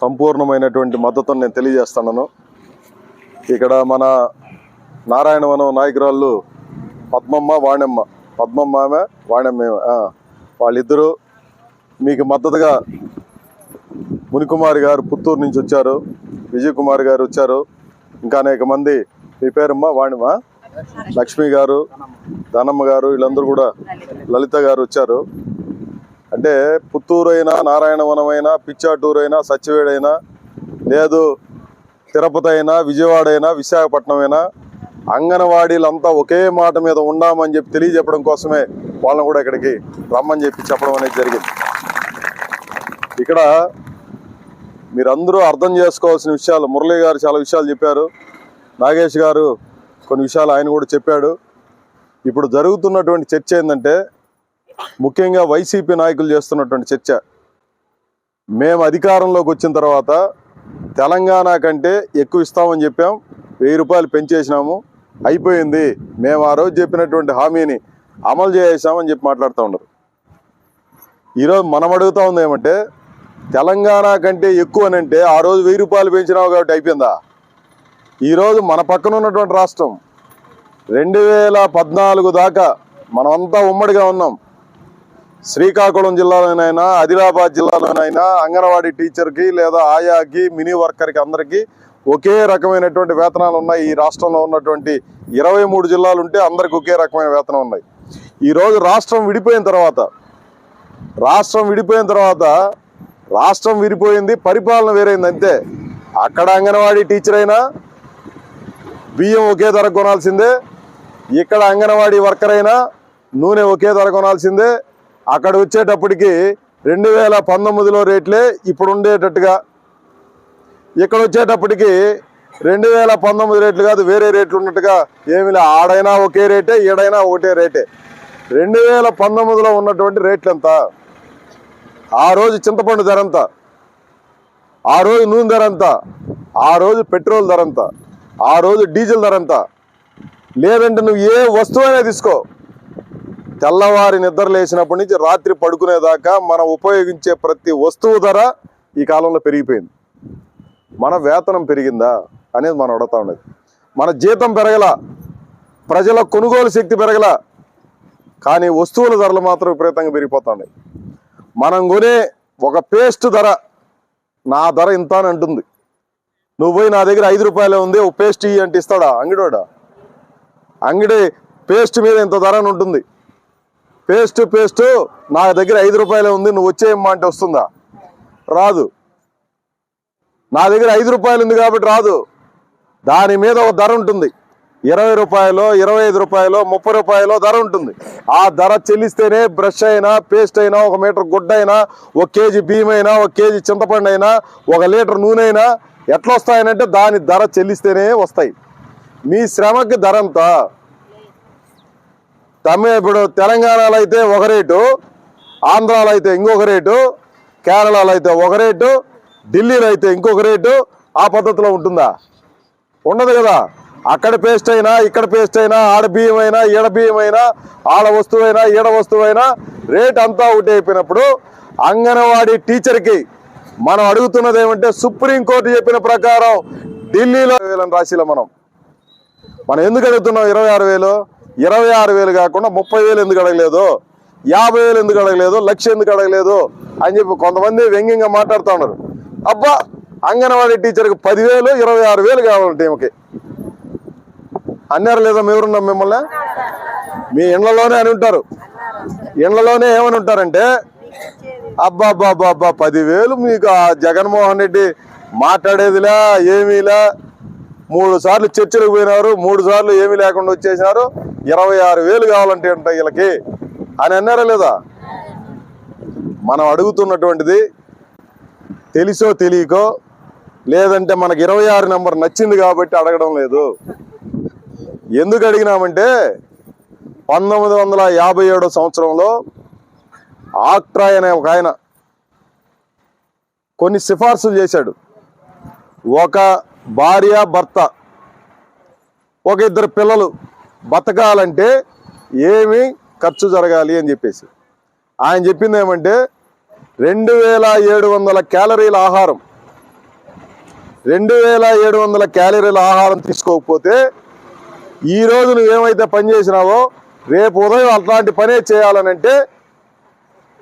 సంపూర్ణమైనటువంటి మద్దతును నేను తెలియజేస్తున్నాను. ఇక్కడ మన నారాయణవనం నాయకురాళ్ళు పద్మమ్మ వాణెమ్మ పద్మమ్మ ఆమె వాణెమ్మ వాళ్ళిద్దరూ మీకు మద్దతుగా మునికుమారి గారు పుత్తూరు నుంచి వచ్చారు. విజయ్ కుమార్ గారు వచ్చారు. ఇంకా అనేక మంది మీ పేరమ్మ వాణిమ లక్ష్మి గారు ధనమ్మ గారు వీళ్ళందరూ కూడా లలిత గారు వచ్చారు. అంటే పుత్తూరు అయినా నారాయణవనం అయినా పిచ్చాటూరు అయినా సత్యవేడైనా లేదు తిరుపతి అయినా విజయవాడ అయినా విశాఖపట్నం అయినా అంగన్వాడీలంతా ఒకే మాట మీద ఉండామని చెప్పి తెలియజెప్పడం కోసమే వాళ్ళని కూడా ఇక్కడికి రమ్మని చెప్పి చెప్పడం అనేది జరిగింది. ఇక్కడ మీరందరూ అర్థం చేసుకోవాల్సిన విషయాలు మురళీ గారు చాలా విషయాలు చెప్పారు నాగేష్ గారు కొన్ని విషయాలు ఆయన కూడా చెప్పాడు. ఇప్పుడు జరుగుతున్నటువంటి చర్చ ఏంటంటే ముఖ్యంగా వైసీపీ నాయకులు చేస్తున్నటువంటి చర్చ. మేము అధికారంలోకి వచ్చిన తర్వాత తెలంగాణ కంటే ఎక్కువ ఇస్తామని చెప్పాం. వెయ్యి రూపాయలు పెంచేసినాము. అయిపోయింది. మేము ఆ రోజు చెప్పినటువంటి హామీని అమలు చేసామని చెప్పి మాట్లాడుతూ ఉన్నారు. ఈరోజు మనం అడుగుతూ ఉంది ఏమంటే తెలంగాణ కంటే ఎక్కువ అని అంటే ఆ రోజు వెయ్యి రూపాయలు పెంచినావు కాబట్టి అయిపోయిందా? ఈరోజు మన పక్కన ఉన్నటువంటి రాష్ట్రం. రెండు వేల పద్నాలుగు దాకా మనమంతా ఉమ్మడిగా ఉన్నాం. శ్రీకాకుళం జిల్లాలోనైనా ఆదిలాబాద్ జిల్లాలోనైనా అంగన్వాడీ టీచర్కి లేదా ఆయాకి మినీ వర్కర్కి అందరికీ ఒకే రకమైనటువంటి వేతనాలు ఉన్నాయి. ఈ రాష్ట్రంలో ఉన్నటువంటి ఇరవై మూడు జిల్లాలు ఉంటే అందరికి ఒకే రకమైన వేతనం ఉన్నాయి. ఈరోజు రాష్ట్రం విడిపోయిన తర్వాత రాష్ట్రం విడిపోయిన తర్వాత రాష్ట్రం విడిపోయింది పరిపాలన వేరైంది అంతే. అక్కడ అంగన్వాడీ టీచర్ అయినా బియ్యం ఒకే ధర కొనాల్సిందే. ఇక్కడ అంగన్వాడీ వర్కర్ అయినా నూనె ఒకే ధర కొనాల్సిందే. అక్కడ వచ్చేటప్పటికి రెండు వేల పంతొమ్మిదిలో రేట్లే ఇప్పుడు ఉండేటట్టుగా. ఇక్కడ వచ్చేటప్పటికి రెండు వేల పంతొమ్మిది రేట్లు కాదు వేరే రేట్లు ఉన్నట్టుగా ఏమి లే. ఆడైనా ఒకే రేటే ఈడైనా ఒకటే రేటే. రెండు వేల పంతొమ్మిదిలో ఉన్నటువంటి రేట్లు ఎంత? ఆ రోజు చింతపండు ధర ఎంత? ఆ రోజు నూనె ధర ఎంత? ఆ రోజు పెట్రోల్ ధర ఎంత? ఆ రోజు డీజిల్ ధర ఎంత? లేదంటే నువ్వు ఏ వస్తువైనా తీసుకో. తెల్లవారి నిద్ర లేచినప్పటి నుంచి రాత్రి పడుకునేదాకా మనం ఉపయోగించే ప్రతి వస్తువు ధర ఈ కాలంలో పెరిగిపోయింది. మన వేతనం పెరిగిందా అనేది మనం అడుగుతా ఉండేది. మన జీతం పెరగల ప్రజల కొనుగోలు శక్తి పెరగల కానీ వస్తువుల ధరలు మాత్రం విపరీతంగా పెరిగిపోతున్నాయి మనం కొనే ఒక పేస్ట్ ధర నా ధర ఇంత అని అంటుంది. నువ్వు పోయి నా దగ్గర ఐదు రూపాయలే ఉంది ఒక పేస్ట్ ఇవి అంటే ఇస్తాడా అంగిడోడా అంగిడి పేస్ట్ మీద ఇంత ధర అని ఉంటుంది. Paste paste. నా దగ్గర ఐదు రూపాయలే ఉంది నువ్వు వచ్చేయమ్మా అంటే వస్తుందా? రాదు. నా దగ్గర ఐదు రూపాయలు ఉంది కాబట్టి రాదు. దాని మీద ఒక ధర ఉంటుంది. ఇరవై రూపాయలు ఇరవై ఐదు రూపాయలు ముప్పై రూపాయలు ధర ఉంటుంది. ఆ ధర చెల్లిస్తేనే బ్రష్ అయినా పేస్ట్ అయినా ఒక మీటర్ గుడ్డ అయినా ఒక కేజీ బియ్యం అయినా ఒక కేజీ చింతపండు అయినా ఒక లీటర్ నూనె అయినా ఎట్లా వస్తాయనంటే దాని ధర చెల్లిస్తేనే వస్తాయి. మీ శ్రమకి ధర ఎంత తమిళ ఇప్పుడు తెలంగాణలో అయితే ఒక రేటు ఆంధ్రాలో అయితే ఇంకొక రేటు కేరళలో అయితే ఒక రేటు ఢిల్లీలో అయితే ఇంకొక రేటు ఆ పద్ధతిలో ఉంటుందా? ఉండదు కదా. అక్కడ పేస్ట్ అయినా ఇక్కడ పేస్ట్ అయినా ఆడ బియ్యం అయినా ఈడ బియ్యం అయినా ఆడ వస్తువైనా ఈడ వస్తువైనా రేట్ అంతా ఒకటి అయిపోయినప్పుడు అంగన్వాడీ టీచర్కి మనం అడుగుతున్నది ఏమంటే సుప్రీంకోర్టు చెప్పిన ప్రకారం ఢిల్లీలో వేలని రాసిలో మనం. మనం ఎందుకు అడుగుతున్నాం ఇరవై ఆరు వేలు? ఇరవై ఆరు వేలు కాకుండా ముప్పై వేలు ఎందుకు అడగలేదు? యాభై వేలు ఎందుకు అడగలేదు? లక్ష ఎందుకు అడగలేదు? అని చెప్పి కొంతమంది వ్యంగ్యంగా మాట్లాడుతూ ఉన్నారు. అబ్బా అంగన్వాడీ టీచర్కి పదివేలు ఇరవై ఆరు వేలు కావాలి టీంకి అన్నారు లేదా మేమున్నాం మిమ్మల్ని? మీ ఇండ్లలోనే అని ఉంటారు. ఇండ్లలోనే ఏమని ఉంటారంటే అబ్బా అబ్బా అబ్బా అబ్బా పదివేలు మీకు ఆ జగన్మోహన్ రెడ్డి మాట్లాడేదిలా ఏమీలా? మూడు సార్లు చర్చలకు పోయినారు మూడు సార్లు ఏమీ లేకుండా వచ్చేసినారు. ఇరవై ఆరు వేలు కావాలంటే అంట వీళ్ళకి. అని అన్నారా లేదా? మనం అడుగుతున్నటువంటిది తెలిసో తెలియకో లేదంటే మనకి ఇరవై ఆరు నెంబర్ నచ్చింది కాబట్టి అడగడం లేదు. ఎందుకు అడిగినామంటే పంతొమ్మిది వందల యాభై ఏడో సంవత్సరంలో ఆక్ట్రాయ్ అనే ఒక ఆయన కొన్ని సిఫార్సులు చేశాడు. ఒక భార్య భర్త ఒక ఇద్దరు పిల్లలు బతకాలంటే ఏమి ఖర్చు జరగాలి అని చెప్పేసి. ఆయన చెప్పింది ఏమంటే రెండు వేల ఏడు వందల క్యాలరీల ఆహారం రెండు వేల ఏడు వందల క్యాలరీల ఆహారం తీసుకోకపోతే ఈ రోజు నువ్వేమైతే పని చేసినావో రేపు ఉదయం అట్లాంటి పనే చేయాలనంటే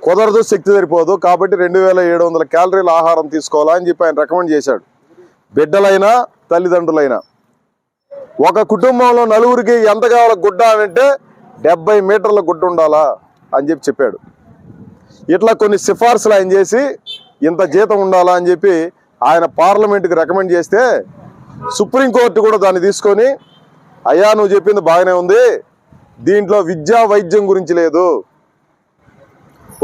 కుదరదు శక్తి సరిపోదు. కాబట్టి రెండు వేల ఏడు వందల క్యాలరీల ఆహారం తీసుకోవాలా అని చెప్పి ఆయన రికమెండ్ చేశాడు. బిడ్డలైనా తల్లిదండ్రులైనా ఒక కుటుంబంలో నలుగురికి ఎంత కావాలో గుడ్డ అంటే డెబ్బై మీటర్ల గుడ్డ ఉండాలా అని చెప్పి చెప్పాడు. ఇట్లా కొన్ని సిఫార్సులు ఆయన చేసి ఇంత జీతం ఉండాలా అని చెప్పి ఆయన పార్లమెంట్కి రికమెండ్ చేస్తే సుప్రీంకోర్టు కూడా దాన్ని తీసుకొని అయ్యా నువ్వు చెప్పింది బాగానే ఉంది. దీంట్లో విద్యా వైద్యం గురించి లేదు.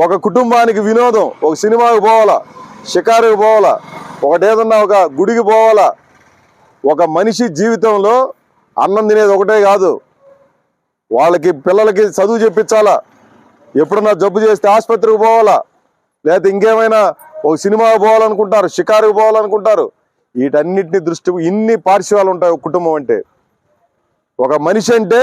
ఒక కుటుంబానికి వినోదం ఒక సినిమాకి పోవాలా షికారుకి పోవాలా ఒకటేదన్నా ఒక గుడికి పోవాలా ఒక మనిషి జీవితంలో అన్నం తినేది ఒకటే కాదు. వాళ్ళకి పిల్లలకి చదువు చెప్పించాలా? ఎప్పుడన్నా జబ్బు చేస్తే ఆసుపత్రికి పోవాలా? లేకపోతే ఇంకేమైనా ఒక సినిమాకి పోవాలనుకుంటారు షికారుకి పోవాలనుకుంటారు. వీటన్నిటిని దృష్టి ఇన్ని పార్శ్వాలు ఉంటాయి ఒక కుటుంబం అంటే. ఒక మనిషి అంటే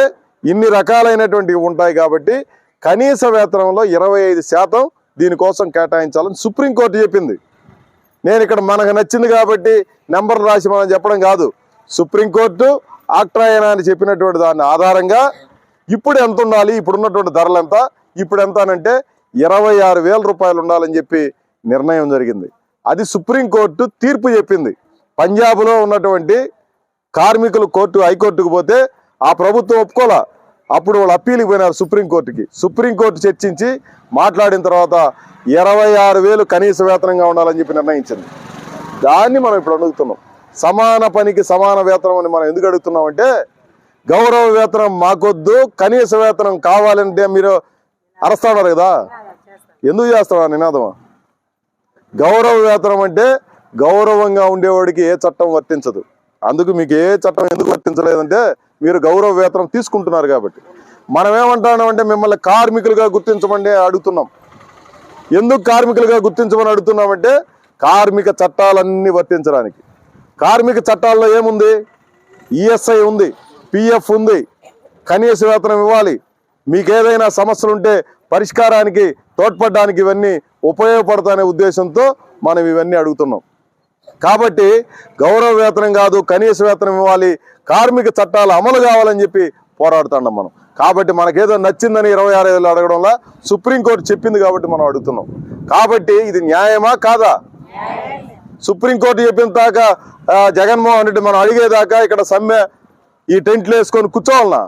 ఇన్ని రకాలైనటువంటివి ఉంటాయి కాబట్టి కనీస వేతనంలో ఇరవై ఐదు శాతం దీనికోసం కేటాయించాలని సుప్రీంకోర్టు చెప్పింది. నేను ఇక్కడ మనకు నచ్చింది కాబట్టి నెంబర్ రాసి మనం చెప్పడం కాదు. సుప్రీంకోర్టు ఆక్ట్రాయన అని చెప్పినటువంటి దాని ఆధారంగా ఇప్పుడు ఎంత ఉండాలి? ఇప్పుడు ఉన్నటువంటి ధరలు ఎంత? ఇప్పుడు ఎంత అనంటే ఇరవై ఆరు వేల రూపాయలు ఉండాలని చెప్పి నిర్ణయం జరిగింది. అది సుప్రీంకోర్టు తీర్పు చెప్పింది. పంజాబ్లో ఉన్నటువంటి కార్మికులు కోర్టు హైకోర్టుకు పోతే ఆ ప్రభుత్వం ఒప్పుకోలే. అప్పుడు వాళ్ళు అప్పీల్కి పోయినారు సుప్రీంకోర్టుకి సుప్రీంకోర్టు చర్చించి మాట్లాడిన తర్వాత ఇరవై ఆరు వేలు కనీస వేతనంగా ఉండాలని చెప్పి నిర్ణయించింది. దాన్ని మనం ఇప్పుడు అడుగుతున్నాం. సమాన పనికి సమాన వేతనం అని మనం ఎందుకు అడుగుతున్నాం అంటే గౌరవ వేతనం మాకొద్దు కనీస వేతనం కావాలంటే మీరు అరస్తాడారు కదా? ఎందుకు చేస్తాడా నినాదమా? గౌరవ వేతనం అంటే గౌరవంగా ఉండేవాడికి ఏ చట్టం వర్తించదు. అందుకు మీకు ఏ చట్టం ఎందుకు వర్తించలేదంటే మీరు గౌరవ వేతనం తీసుకుంటున్నారు కాబట్టి. మనం ఏమంటున్నామంటే మిమ్మల్ని కార్మికులుగా గుర్తించమండి అడుగుతున్నాం. ఎందుకు కార్మికులుగా గుర్తించమని అడుగుతున్నామంటే కార్మిక చట్టాలన్నీ వర్తించడానికి. కార్మిక చట్టాల్లో ఏముంది? ఈఎస్ఐ ఉంది పిఎఫ్ ఉంది. కనీస వేతనం ఇవ్వాలి. మీకు ఏదైనా సమస్యలుంటే పరిష్కారానికి తోడ్పడడానికి ఇవన్నీ ఉపయోగపడతానే ఉద్దేశంతో మనం ఇవన్నీ అడుగుతున్నాం. కాబట్టి గౌరవ వేతనం కాదు కనీస వేతనం ఇవ్వాలి కార్మిక చట్టాలు అమలు కావాలని చెప్పి పోరాడుతున్నాం మనం. కాబట్టి మనకేదో నచ్చిందని ఇరవై ఆరు వేలు అడగడంలో సుప్రీంకోర్టు చెప్పింది కాబట్టి మనం అడుగుతున్నాం. కాబట్టి ఇది న్యాయమా కాదా? సుప్రీంకోర్టు చెప్పిన దాకా జగన్మోహన్ రెడ్డి మనం అడిగేదాకా ఇక్కడ సమ్మె ఈ టెంట్లు వేసుకొని కూర్చోవాలనా?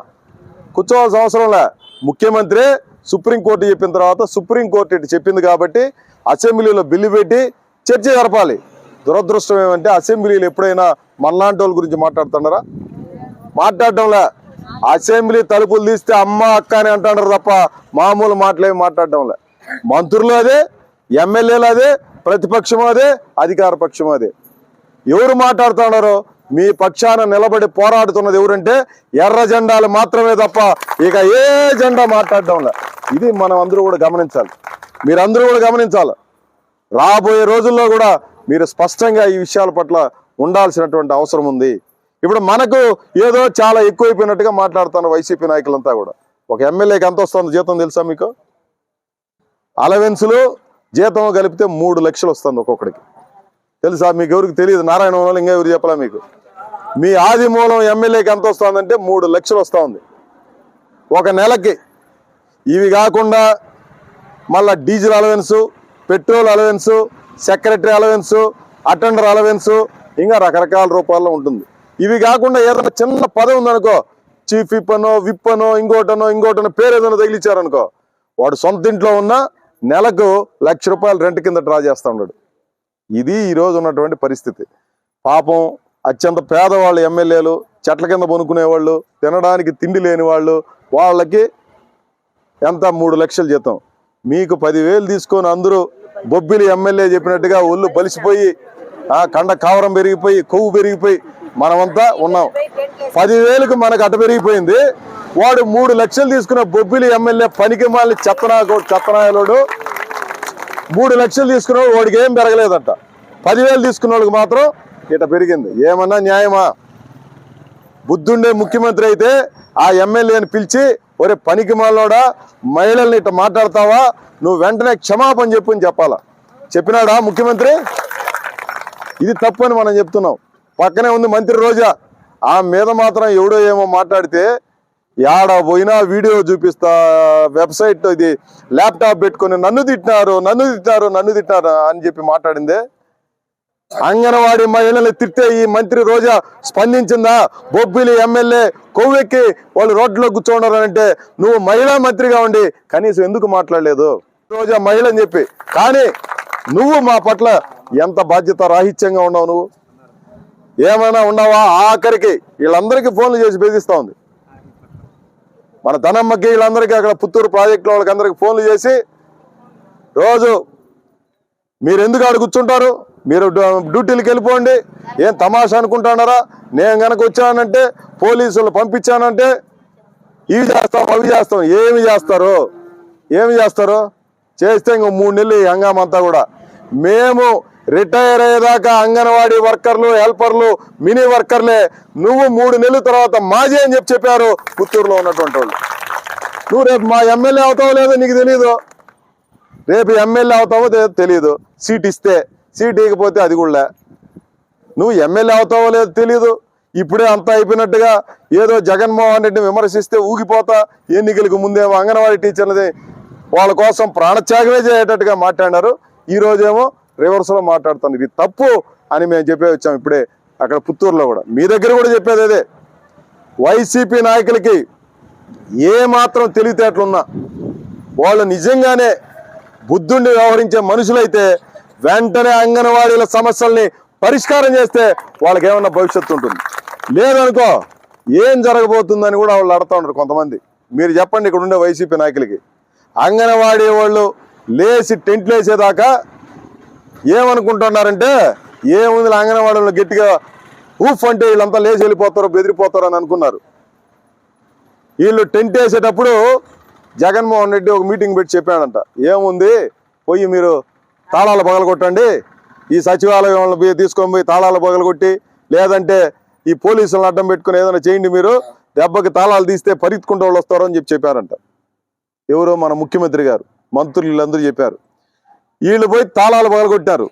కూర్చోవాల్సిన అవసరంలే ముఖ్యమంత్రి సుప్రీంకోర్టు చెప్పిన తర్వాత సుప్రీంకోర్టు ఇటు చెప్పింది కాబట్టి అసెంబ్లీలో బిల్లు పెట్టి చర్చ జరపాలి. దురదృష్టం ఏమంటే అసెంబ్లీలు ఎప్పుడైనా మనలాంటి వాళ్ళ గురించి మాట్లాడుతున్నారా? మాట్లాడడంలే అసెంబ్లీ తలుపులు తీస్తే అమ్మ అక్క అని అంటున్నారు తప్ప మామూలు మాటలేమి మాట్లాడడంలే మంత్రులు అదే ఎమ్మెల్యేలు అదే ప్రతిపక్షం అదే అధికార పక్షం అదే. ఎవరు మాట్లాడుతున్నారు మీ పక్షాన నిలబడి పోరాడుతున్నది ఎవరంటే ఎర్ర జెండాలు మాత్రమే తప్ప ఇక ఏ జెండా మాట్లాడడంలే ఇది మనం అందరూ కూడా గమనించాలి. మీరందరూ కూడా గమనించాలి. రాబోయే రోజుల్లో కూడా మీరు స్పష్టంగా ఈ విషయాల పట్ల ఉండాల్సినటువంటి అవసరం ఉంది. ఇప్పుడు మనకు ఏదో చాలా ఎక్కువైపోయినట్టుగా మాట్లాడుతున్న వైసీపీ నాయకులంతా కూడా. ఒక ఎమ్మెల్యేకి ఎంత వస్తుందో జీతం తెలుసా మీకు? అలవెన్సులు జీతం కలిపితే మూడు లక్షలు వస్తుంది ఒక్కొక్కడికి. తెలుసా? మీకు ఎవరికి తెలియదు? నారాయణ వనం ఇంకా ఎవరు చెప్పలా మీకు? మీ ఆది మూలం ఎమ్మెల్యేకి ఎంత వస్తుందంటే మూడు లక్షలు వస్తూ ఉంది ఒక నెలకి. ఇవి కాకుండా మళ్ళా diesel allowance petrol allowance secretary allowance attender allowance ఇంకా రకరకాల రూపాల్లో ఉంటుంది. ఇవి కాకుండా ఏదైనా చిన్న పదవి ఉందనుకో చీఫ్ విప్ అనో విప్ అనో ఇంకోటనో ఇంకోటనో పేరు ఏదైనా తగిలిచ్చారనుకో వాడు సొంత ఇంట్లో ఉన్న నెలకు లక్ష రూపాయలు రెంట్ కింద డ్రా చేస్తూ ఉన్నాడు. ఇది ఈరోజు ఉన్నటువంటి పరిస్థితి. పాపం అత్యంత పేదవాళ్ళు ఎమ్మెల్యేలు చెట్ల కింద కొనుక్కునే వాళ్ళు తినడానికి తిండి లేని వాళ్ళు వాళ్ళకి ఎంత? మూడు లక్షలు జీతం. మీకు పదివేలు తీసుకొని అందరూ బొబ్బిలి ఎమ్మెల్యే చెప్పినట్టుగా ఒళ్ళు బలిసిపోయి కండ కావరం పెరిగిపోయి కొవ్వు పెరిగిపోయి మనమంతా ఉన్నాం. పదివేలకు మనకు అట పెరిగిపోయింది. వాడు మూడు లక్షలు తీసుకున్న బొబ్బిలి ఎమ్మెల్యే పనికి మాలి చెత్తనా చెత్తనాయలోడు. మూడు లక్షలు తీసుకున్న వాడికి ఏం పెరగలేదంట. పదివేలు తీసుకున్న వాళ్ళకి మాత్రం ఇట పెరిగింది. ఏమన్నా న్యాయమా? బుద్ధుండే ముఖ్యమంత్రి అయితే ఆ ఎమ్మెల్యేని పిలిచి ఒరే పనికి మాలోడా మహిళల్ని ఇట్ట మాట్లాడతావా? నువ్వు వెంటనే క్షమాపణ చెప్పు అని చెప్పాలా? చెప్పినాడా ముఖ్యమంత్రి? ఇది తప్పు అని మనం చెప్తున్నాం. పక్కనే ఉంది మంత్రి రోజా. ఆ మీద మాత్రం ఎవడో ఏమో మాట్లాడితే యాడ పోయినా వీడియో చూపిస్తా వెబ్సైట్ ఇది ల్యాప్టాప్ పెట్టుకొని నన్ను తిట్టినారు నన్ను తిట్టినారు నన్ను తిట్టినారు అని చెప్పి మాట్లాడిందే. అంగన్వాడీ మహిళలు తిట్టే ఈ మంత్రి రోజా స్పందించిందా? బొబ్బిలి ఎమ్మెల్యే కొవ్వెక్కి వాళ్ళు రోడ్లో కూర్చోండారంటే నువ్వు మహిళా మంత్రిగా ఉండి కనీసం ఎందుకు మాట్లాడలేదు? రోజా మహిళ అని చెప్పి. కానీ నువ్వు మా పట్ల ఎంత బాధ్యత రాహిత్యంగా ఉన్నావు నువ్వు? ఏమైనా ఉన్నావా? ఆఖరికి వీళ్ళందరికీ ఫోన్లు చేసి బెదిరిస్తా ఉంది. మన ధనమ్మకి వీళ్ళందరికీ అక్కడ పుత్తూరు ప్రాజెక్టులో వాళ్ళకి ఫోన్లు చేసి రోజు మీరు ఎందుకు ఆడ కూర్చుంటారు? మీరు డ్యూటీలకు వెళ్ళిపోండి. ఏం తమాషా అనుకుంటున్నారా? నేను కనుక వచ్చానంటే పోలీసులు పంపించానంటే ఇవి చేస్తాం అవి చేస్తాం. ఏమి చేస్తారు? ఏమి చేస్తారు? చేస్తే ఇంకో మూడు నెలలు ఈ అంతా కూడా. మేము రిటైర్ అయ్యేదాకా అంగన్వాడీ వర్కర్లు హెల్పర్లు మినీ వర్కర్లే. నువ్వు మూడు నెలల తర్వాత మాజీ అని చెప్పి చెప్పారు పుత్తూరులో ఉన్నటువంటి వాళ్ళు. నువ్వు రేపు మా ఎమ్మెల్యే అవుతావో లేదో నీకు తెలియదు రేపు ఎమ్మెల్యే అవుతావో తె- తెలియదు సీట్ ఇస్తే సీట్ ఇవ్వకపోతే అది కూడా నువ్వు ఎమ్మెల్యే అవుతావో లేదో తెలియదు ఇప్పుడే అంతా అయిపోయినట్టుగా ఏదో జగన్మోహన్ రెడ్డిని విమర్శిస్తే ఊగిపోతా ఎన్నికలకు ముందేమో అంగన్వాడీ టీచర్లది వాళ్ళ కోసం ప్రాణత్యాగమే చేయటట్టుగా మాట్లాడారు ఈరోజేమో రివర్స్లో మాట్లాడుతాను ఇది తప్పు అని మేము చెప్పే వచ్చాం ఇప్పుడే అక్కడ పుత్తూరులో కూడా. మీ దగ్గర కూడా చెప్పేది అదే. వైసీపీ నాయకులకి ఏ మాత్రం తెలివితేటలున్నా వాళ్ళు నిజంగానే బుద్ధుండి వ్యవహరించే మనుషులైతే వెంటనే అంగన్వాడీల సమస్యల్ని పరిష్కారం చేస్తే వాళ్ళకి ఏమన్నా భవిష్యత్తు ఉంటుంది. లేదనుకో ఏం జరగబోతుందని కూడా వాళ్ళు అడుగుతా ఉంటారు కొంతమంది. మీరు చెప్పండి ఇక్కడ ఉండే వైసీపీ నాయకులకి. అంగన్వాడీ వాళ్ళు లేచి టెంట్లు వేసేదాకా ఏమనుకుంటున్నారంటే ఏముంది అంగన్వాడీలో గట్టిగా ఊఫ్ అంటే వీళ్ళంతా లేచి వెళ్ళిపోతారో బెదిరిపోతారో అని అనుకున్నారు. వీళ్ళు టెంట్ వేసేటప్పుడు జగన్మోహన్ రెడ్డి ఒక మీటింగ్ పెట్టి చెప్పాడంట ఏముంది పోయి మీరు తాళాలు పగలగొట్టండి ఈ సచివాలయంలో పోయి తీసుకొని పోయి తాళాలు పగలగొట్టి లేదంటే ఈ పోలీసులను అడ్డం పెట్టుకుని ఏదైనా చేయండి మీరు దెబ్బకి తాళాలు తీస్తే పరిగెత్తుకుంటూ వాళ్ళు వస్తారు అని చెప్పి చెప్పారంట. ఎవరో మన ముఖ్యమంత్రి గారు మంత్రులు వీళ్ళందరూ చెప్పారు. వీళ్ళు పోయి తాళాలు పగలగొట్టారు.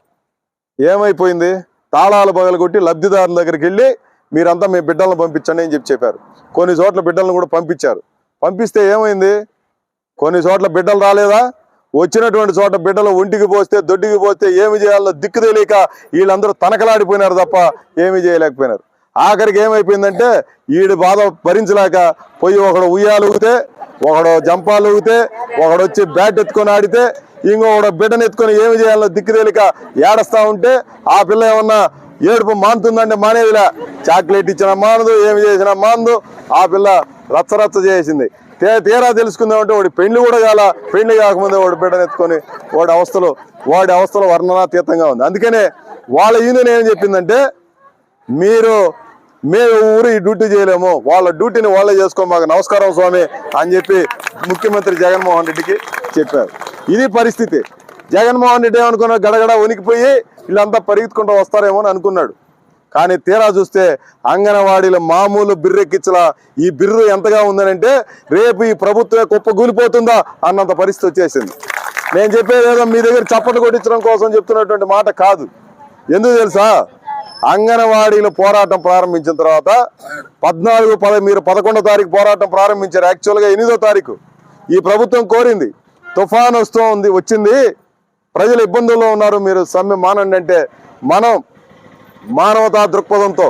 ఏమైపోయింది? తాళాలు పగలగొట్టి లబ్ధిదారుల దగ్గరికి వెళ్ళి మీరంతా మీ బిడ్డలను పంపించండి అని చెప్పి చెప్పారు. కొన్ని చోట్ల బిడ్డలను కూడా పంపించారు. పంపిస్తే ఏమైంది? కొన్ని చోట్ల బిడ్డలు రాలేదా? వచ్చినటువంటి చోట బిడ్డలు ఒంటికి పోస్తే దొడ్డికి పోస్తే ఏమి చేయాలో దిక్కు తెలియక వీళ్ళందరూ తనకలాడిపోయినారు తప్ప ఏమీ చేయలేకపోయినారు. ఆఖరికి ఏమైపోయిందంటే వీడి బాధ భరించలేక పోయి ఒకడు ఉయ్యాలు ఊగితే ఒకడు జంపాలు ఊగితే ఒకడు వచ్చి బ్యాట్ ఎత్తుకొని ఆడితే ఇంకో బిడ్డను ఎత్తుకొని ఏమి చేయాలో దిక్కు ఏడస్తా ఉంటే ఆ పిల్ల ఏమన్నా ఏడుపు మానుతుందంటే మానేదిలా. చాక్లెట్ ఇచ్చిన మానదు ఏమి చేసినా మానదు. ఆ పిల్ల రచ్చరచ్చ చేసింది. తే తీరా తెలుసుకుందామంటే వాడి పెళ్ళి కూడా కాల పెళ్ళి కాకముందే వాడు బిడ్డను ఎత్తుకొని వాడి అవస్థలు వాడి అవస్థలు వర్ణనాతీతంగా ఉంది. అందుకనే వాళ్ళ యూనియన్ ఏం చెప్పిందంటే మీరు మేము ఊరు ఈ డ్యూటీ చేయలేము. వాళ్ళ డ్యూటీని వాళ్ళే చేసుకో మాకు నమస్కారం స్వామి అని చెప్పి ముఖ్యమంత్రి జగన్మోహన్ రెడ్డికి చెప్పారు. ఇది పరిస్థితి. జగన్మోహన్ రెడ్డి ఏమనుకున్నాడు? గడగడ వణికిపోయి వీళ్ళంతా పరిగెత్తుకుంటూ వస్తారేమో అని అనుకున్నాడు. కానీ తీరా చూస్తే అంగన్వాడీల మామూలు బిర్రెక్కించలా ఈ బిర్రు ఎంతగా ఉందనంటే రేపు ఈ ప్రభుత్వమే కుప్పగూలిపోతుందా అన్నంత పరిస్థితి వచ్చేసింది. నేను చెప్పేది ఏదో మీ దగ్గర చప్పట్లు కొట్టించడం కోసం చెప్తున్నటువంటి మాట కాదు. ఎందుకు తెలుసా? అంగన్వాడీల పోరాటం ప్రారంభించిన తర్వాత పద్నాలుగు పద మీరు పదకొండో తారీఖు పోరాటం ప్రారంభించారు. యాక్చువల్గా ఎనిమిదో తారీఖు ఈ ప్రభుత్వం కోరింది. తుఫాన్ వస్తూ ఉంది వచ్చింది. ప్రజలు ఇబ్బందుల్లో ఉన్నారు మీరు సమ్మె మానండి అంటే మనం మానవతా దృక్పథంతో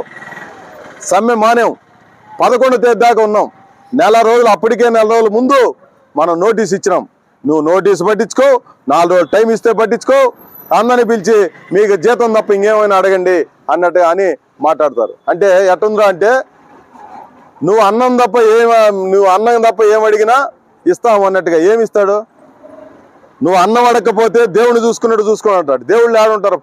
సమ్మె మానేం. పదకొండు తేదీ దాకా ఉన్నాం. నెల రోజులు అప్పటికే నెల రోజుల ముందు మనం నోటీస్ ఇచ్చినాం. నువ్వు నోటీస్ పట్టించుకో నాలుగు రోజులు టైం ఇస్తే పట్టించుకో అందరిని పిలిచి మీకు జీతం తప్ప ఇంకేమైనా అడగండి అన్నట్టు అని మాట్లాడతారు. అంటే ఎట్టుందిరా అంటే నువ్వు అన్నం తప్ప ఏం నువ్వు అన్నం తప్ప ఏం అడిగినా ఇస్తాం అన్నట్టుగా. ఏమి ఇస్తాడు? నువ్వు అన్నం అడగకపోతే దేవుని చూసుకున్నట్టు చూసుకుని అంటాడు. దేవుళ్ళు ఆడుంటారు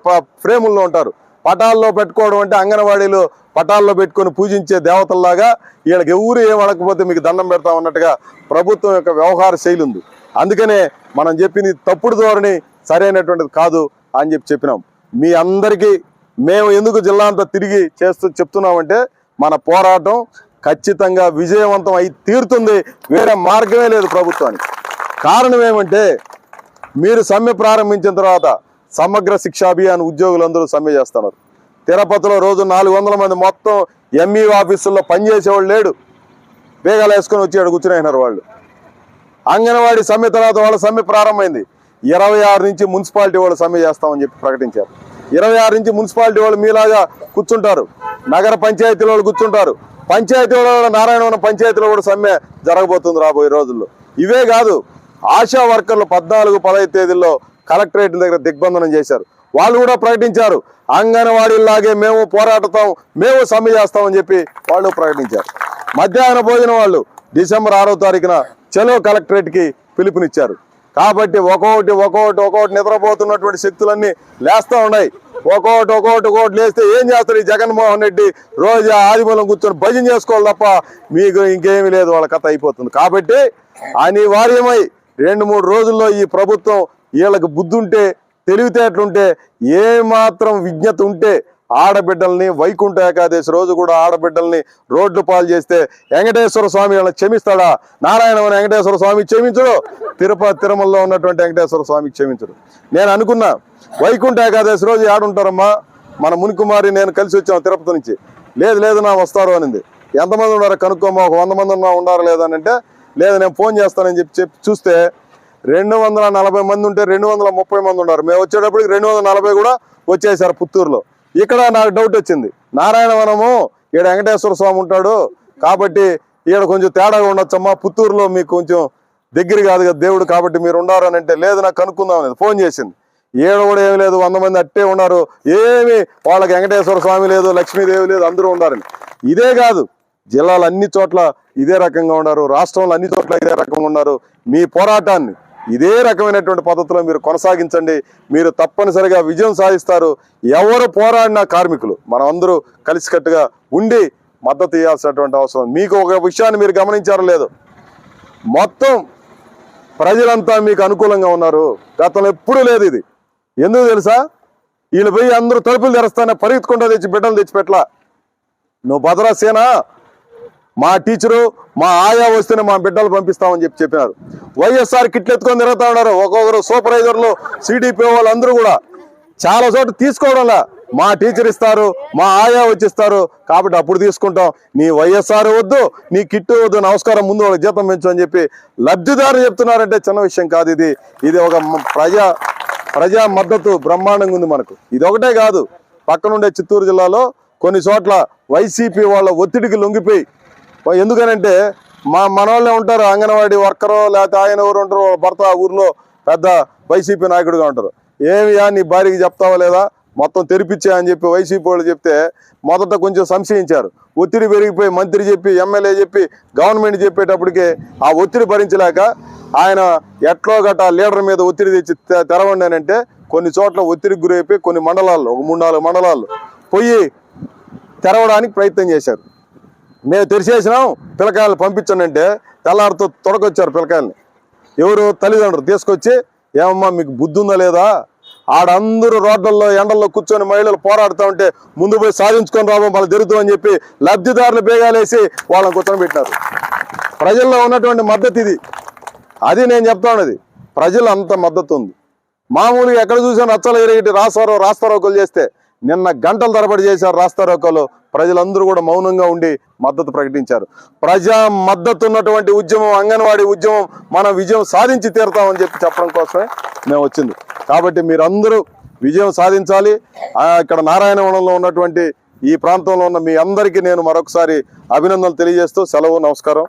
ఫ్రేముల్లో ఉంటారు. పటాల్లో పెట్టుకోవడం అంటే అంగన్వాడీలు పటాల్లో పెట్టుకొని పూజించే దేవతల్లాగా వీళ్ళకి ఎవరు ఏం అడగకపోతే మీకు దండం పెడతాం అన్నట్టుగా ప్రభుత్వం యొక్క వ్యవహార శైలి ఉంది. అందుకనే మనం చెప్పింది తప్పుడు ధోరణి సరైనటువంటిది కాదు అని చెప్పి చెప్పినాం. మీ అందరికీ మేము ఎందుకు జిల్లా అంతా తిరిగి చేస్తూ చెప్తున్నామంటే మన పోరాటం ఖచ్చితంగా విజయవంతం అయి తీరుతుంది. వేరే మార్గమే లేదు ప్రభుత్వానికి. కారణం ఏమంటే మీరు సమ్మె ప్రారంభించిన తర్వాత సమగ్ర శిక్షా అభియాన్ ఉద్యోగులందరూ సమ్మె చేస్తున్నారు. తిరుపతిలో రోజు నాలుగు వందల మంది మొత్తం ఎంఈ ఆఫీసుల్లో పనిచేసేవాళ్ళు లేడు. బేగాలు వేసుకొని వచ్చి ఆడ కూర్చునేసినారు వాళ్ళు. అంగన్వాడీ సమ్మె తర్వాత వాళ్ళ సమ్మె ప్రారంభమైంది. ఇరవై ఆరు నుంచి మున్సిపాలిటీ వాళ్ళు సమ్మె చేస్తామని చెప్పి ప్రకటించారు. ఇరవై ఆరు నుంచి మున్సిపాలిటీ వాళ్ళు మీలాగా కూర్చుంటారు. నగర పంచాయతీల వాళ్ళు కూర్చుంటారు. పంచాయతీ వాళ్ళు నారాయణవరం పంచాయతీలో కూడా సమ్మె జరగబోతుంది రాబోయే రోజుల్లో. ఇవే కాదు ఆశా వర్కర్లు పద్నాలుగు పదహైదు తేదీల్లో కలెక్టరేట్ దగ్గర దిగ్బంధనం చేశారు. వాళ్ళు కూడా ప్రకటించారు. అంగన్వాడీలాగే మేము పోరాడతాం మేము సమ్మె చేస్తామని చెప్పి వాళ్ళు ప్రకటించారు. మధ్యాహ్న భోజనం వాళ్ళు డిసెంబర్ ఆరో తారీఖున చలో కలెక్టరేట్కి పిలుపునిచ్చారు. కాబట్టి ఒక్కొక్కటి ఒక్కొక్కటి ఒక్కొక్కటి నిద్రపోతున్నటువంటి శక్తులన్నీ లేస్తూ ఉన్నాయి. ఒక్కొక్కటి ఒక్కొక్కటి ఒక్కొక్కటి లేస్తే ఏం చేస్తారు ఈ జగన్మోహన్ రెడ్డి? రోజు ఆదిమూలం కూర్చొని భజన చేసుకోవాలి తప్ప మీకు ఇంకేమీ లేదు వాళ్ళ కథ అయిపోతుంది. కాబట్టి అనివార్యమై రెండు మూడు రోజుల్లో ఈ ప్రభుత్వం వీళ్ళకి బుద్ధుంటే తెలివితేటలుంటే ఏ మాత్రం విజ్ఞత ఉంటే ఆడబిడ్డల్ని వైకుంఠ ఏకాదశి రోజు కూడా ఆడబిడ్డల్ని రోడ్లు పాలు చేస్తే వెంకటేశ్వర స్వామి వాళ్ళని క్షమిస్తాడా? నారాయణవని వెంకటేశ్వర స్వామి క్షమించడు. తిరుపతి తిరుమలలో ఉన్నటువంటి వెంకటేశ్వర స్వామి క్షమించడు. నేను అనుకున్నా వైకుంఠ ఏకాదశి రోజు ఆడుంటారమ్మా మన మునికుమారి నేను కలిసి వచ్చాము తిరుపతి నుంచి. లేదు లేదు నా వస్తారు అనింది. ఎంతమంది ఉన్నారో కనుక్కోమా ఒక వంద మంది ఉన్నా ఉండారా లేదా అంటే లేదు నేను ఫోన్ చేస్తానని చెప్పి చెప్పి చూస్తే రెండు వందల నలభై మంది ఉంటే రెండు వందల ముప్పై మంది ఉన్నారు. మేము వచ్చేటప్పటికి రెండు వందల నలభై కూడా వచ్చేసారు పుత్తూరులో. ఇక్కడ నాకు డౌట్ వచ్చింది. నారాయణవనము ఈడ వెంకటేశ్వర స్వామి ఉంటాడు. కాబట్టి ఈడ కొంచెం తేడాగా ఉండొచ్చమ్మా. పుత్తూరులో మీకు కొంచెం దగ్గర కాదు కదా దేవుడు కాబట్టి మీరు ఉండారు అని అంటే లేదు నాకు కనుక్కుందాం అనేది ఫోన్ చేసింది. ఏడ కూడా ఏమి లేదు వంద మంది అట్టే ఉన్నారు. ఏమి వాళ్ళకి వెంకటేశ్వర స్వామి లేదు లక్ష్మీదేవి లేదు అందరూ ఉన్నారని ఇదే కాదు. జిల్లాలు అన్ని చోట్ల ఇదే రకంగా ఉన్నారు రాష్ట్రంలో అన్ని చోట్ల ఇదే రకంగా ఉన్నారు. మీ పోరాటాన్ని ఇదే రకమైనటువంటి పద్ధతిలో మీరు కొనసాగించండి. మీరు తప్పనిసరిగా విజయం సాధిస్తారు. ఎవరు పోరాడిన కార్మికులు మనం అందరూ కలిసికట్టుగా ఉండి మద్దతు ఇవ్వాల్సినటువంటి అవసరం. మీకు ఒక విషయాన్ని మీరు గమనించారో లేదు? మొత్తం ప్రజలంతా మీకు అనుకూలంగా ఉన్నారు. గతంలో ఎప్పుడూ లేదు ఇది. ఎందుకు తెలుసా? వీళ్ళు పోయి అందరూ తలుపులు తెరుస్తానే పరిగెత్తుకుంటా తెచ్చి బిడ్డలు తెచ్చిపెట్లా నువ్వు భద్రాసేనా? మా టీచరు మా ఆయా వస్తేనే మా బిడ్డలు పంపిస్తామని చెప్పి చెప్పినారు. వైఎస్ఆర్ కిట్లు ఎత్తుకొని తిరుగుతా ఉన్నారు. ఒక్కొక్కరు సూపర్వైజర్లు సిడిపి వాళ్ళు అందరూ కూడా. చాలా చోట్ల తీసుకోవడంలా మా టీచర్ ఇస్తారు మా ఆయా వచ్చిస్తారు కాబట్టి అప్పుడు తీసుకుంటాం. నీ వైఎస్ఆర్ వద్దు నీ కిట్టు వద్దు నమస్కారం ముందు వాళ్ళ జీతం పెంచు అని చెప్పి లబ్ధిదారు చెప్తున్నారంటే చిన్న విషయం కాదు ఇది. ఇది ఒక ప్రజా ప్రజా మద్దతు బ్రహ్మాండంగా ఉంది మనకు. ఇది ఒకటే కాదు. పక్కనుండే చిత్తూరు జిల్లాలో కొన్ని చోట్ల వైసీపీ వాళ్ళ ఒత్తిడికి లొంగిపోయి ఎందుకనంటే మా మనవాళ్ళే ఉంటారు అంగన్వాడీ వర్కరు లేకపోతే ఆయన ఎవరు ఉంటారు వాళ్ళ భర్త ఆ ఊర్లో పెద్ద వైసీపీ నాయకుడిగా ఉంటారు. ఏమియా నీ భార్యకి చెప్తావా లేదా? మొత్తం తెరిపించా అని చెప్పి వైసీపీ వాళ్ళు చెప్తే మొదట కొంచెం సంశయించారు. ఒత్తిడి పెరిగిపోయి మంత్రి చెప్పి ఎమ్మెల్యే చెప్పి గవర్నమెంట్ చెప్పేటప్పటికే ఆ ఒత్తిడి భరించలేక ఆయన ఎట్లో గట లీడర్ మీద ఒత్తిడి తెచ్చి తెరవండి అని అంటే కొన్ని చోట్ల ఒత్తిడికి గురైపోయి కొన్ని మండలాల్లో ఒక మూడు నాలుగు మండలాల్లో పోయి తెరవడానికి ప్రయత్నం చేశారు. మేము తెరిచేసినాం పిల్లకాయలు పంపించండి అంటే తెల్లారితో తొడకొచ్చారు పిల్లకాయల్ని. ఎవరు తల్లిదండ్రులు తీసుకొచ్చి ఏమమ్మా మీకు బుద్ధి ఉందా లేదా? ఆడందరూ రోడ్లలో ఎండల్లో కూర్చొని మహిళలు పోరాడుతూ ఉంటే ముందు పోయి సాధించుకొని రాబో మళ్ళీ జరుగుతాం చెప్పి లబ్ధిదారులు బేగాలేసి వాళ్ళని కూర్చొని ప్రజల్లో ఉన్నటువంటి మద్దతు ఇది. అది నేను చెప్తా ఉన్నది. ప్రజలు అంత మద్దతు ఉంది. మామూలుగా ఎక్కడ చూసినా నచ్చలు ఎరిగిటి రాస్తారో రాస్తారోకలు చేస్తే నిన్న గంటల తరబడి చేశారు రాస్తారోకలు. ప్రజలందరూ కూడా మౌనంగా ఉండి మద్దతు ప్రకటించారు. ప్రజా మద్దతు ఉన్నటువంటి ఉద్యమం అంగన్వాడీ ఉద్యమం మనం విజయం సాధించి తీరుతామని చెప్పి చెప్పడం కోసమే మేము వచ్చింది. కాబట్టి మీరందరూ విజయం సాధించాలి. ఇక్కడ నారాయణవనంలో ఉన్నటువంటి ఈ ప్రాంతంలో ఉన్న మీ అందరికీ నేను మరొకసారి అభినందనలు తెలియజేస్తూ సెలవు నమస్కారం.